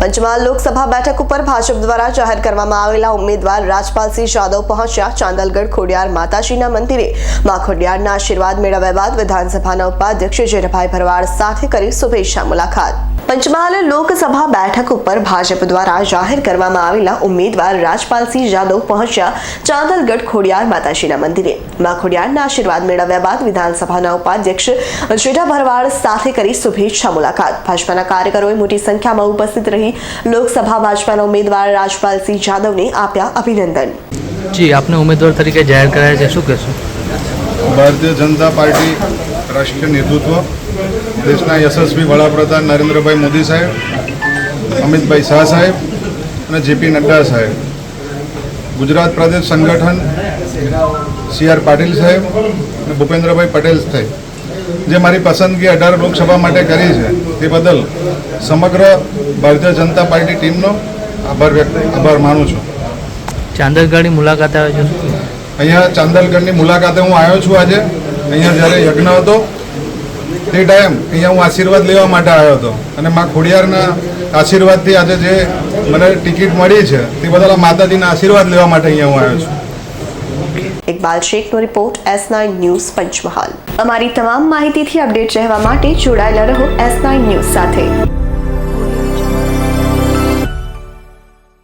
પંચમહાલ લોકસભા બેઠક ઉપર ભાજપ દ્વારા જાહેર કરવામાં આવેલા ઉમેદવાર રાજપાલસિંહ જાદવ પહોંચ્યા. ચાંદલગઢ ખોડિયાર માતાજીના મંદિરે મા ખોડિયારના આશીર્વાદ મેળવ્યા બાદ વિધાનસભાના ઉપાધ્યક્ષ જેઠાભાઈ ભરવાડ સાથે કરી શુભેચ્છા મુલાકાત. પંચમહાલ લોકસભા બેઠક ઉપર ભાજપ દ્વારા જાહેર કરવામાં આવેલા ઉમેદવાર રાજપાલસિંહ જાદવ પહોંચ્યા ચાંદલગઢ ખોડિયાર માતાજીના મંદિરે. મા ખોડિયારના આશીર્વાદ મેળવ્યા બાદ વિધાનસભાના ઉપાધ્યક્ષ જેઠા ભરવાડ સાથે કરી શુભેચ્છા મુલાકાત. ભાજપાના કાર્યકરોએ મોટી સંખ્યામાં ઉપસ્થિત રહી લોકસભા ભાજપાના ઉમેદવાર રાજપાલસિંહ જાદવને આપ્યા અભિનંદન. જી આપને ઉમેદવાર તરીકે જાહેર કરાયા છે. શું કહેશો? ભારતીય જનતા પાર્ટી રાષ્ટ્રીય નેતૃત્વ દેશના યશસ્વી વડાપ્રધાન નરેન્દ્રભાઈ મોદી સાહેબ અમિતભાઈ શાહ સાહેબ અને જેપી નડ્ડા સાહેબ. ગુજરાત પ્રદેશ સંગઠન સી આર પાટીલ સાહેબ અને ભૂપેન્દ્રભાઈ પટેલ સાહેબ. જે મારી પસંદગી અઢાર લોકસભા માટે કરી છે તે બદલ સમગ્ર ભારતીય જનતા પાર્ટી ટીમનો આભાર વ્યક્ત આભાર માનું છું. ચાંદરગાડી મુલાકાત આવ્યો છું. અહીંયા ચાંદલગઢની મુલાકાતે હું આવ્યો છું આજે. અહીંયા જ્યારે યજ્ઞ હતો, તે ટાઈમ અહીંયા હું આશીર્વાદ લેવા માટે આવ્યો હતો. અને મા ખોડિયારના આશીર્વાદથી આજે જે મને ટિકિટ મળી છે, તે બદલ માતાજીના આશીર્વાદ લેવા માટે અહીંયા હું આવ્યો છું. Iqbal શેખનો report S nine news Panchmahal. અમારી તમામ માહિતીથી અપડેટ રહેવા માટે જોડાયેલા રહો એસ નાઇન ન્યૂઝ સાથે.